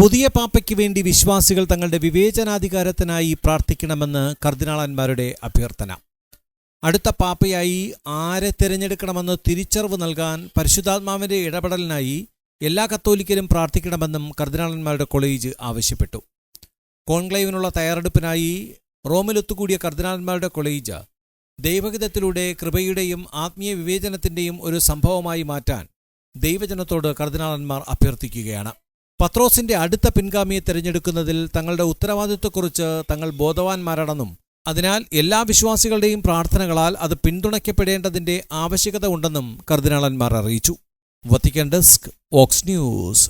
പുതിയ പാപ്പയ്ക്ക് വേണ്ടി വിശ്വാസികൾ തങ്ങളുടെ വിവേചനാധികാരത്തിനായി പ്രാർത്ഥിക്കണമെന്ന് കർദിനാളന്മാരുടെ അഭ്യർത്ഥന. അടുത്ത പാപ്പയായി ആരെ തിരഞ്ഞെടുക്കണമെന്ന് തിരിച്ചറിവ് നൽകാൻ പരിശുദ്ധാത്മാവിന്റെ ഇടപെടലിനായി എല്ലാ കത്തോലിക്കരും പ്രാർത്ഥിക്കണമെന്നും കർദിനാളന്മാരുടെ കോളേജ് ആവശ്യപ്പെട്ടു. കോൺക്ലേവിനുള്ള തയ്യാറെടുപ്പിനായി റോമിലൊത്തുകൂടിയ കർദിനാളന്മാരുടെ കോളേജ് ദൈവഹിതത്തിലൂടെ കൃപയുടെയും ആത്മീയ വിവേചനത്തിന്റെയും ഒരു സംഭവമായി മാറ്റാൻ ദൈവജനത്തോട് കർദിനാളന്മാർ അഭ്യർത്ഥിക്കുകയാണ്. പത്രോസിന്റെ അടുത്ത പിൻഗാമിയെ തിരഞ്ഞെടുക്കുന്നതിൽ തങ്ങളുടെ ഉത്തരവാദിത്വക്കുറിച്ച് തങ്ങൾ ബോധവാന്മാരാണെന്നും അതിനാൽ എല്ലാ വിശ്വാസികളുടെയും പ്രാർത്ഥനകളാൽ അത് പിന്തുണയ്ക്കപ്പെടേണ്ടതിന്റെ ആവശ്യകത ഉണ്ടെന്നും കർദിനാളന്മാർ അറിയിച്ചു. Vatican desk aux news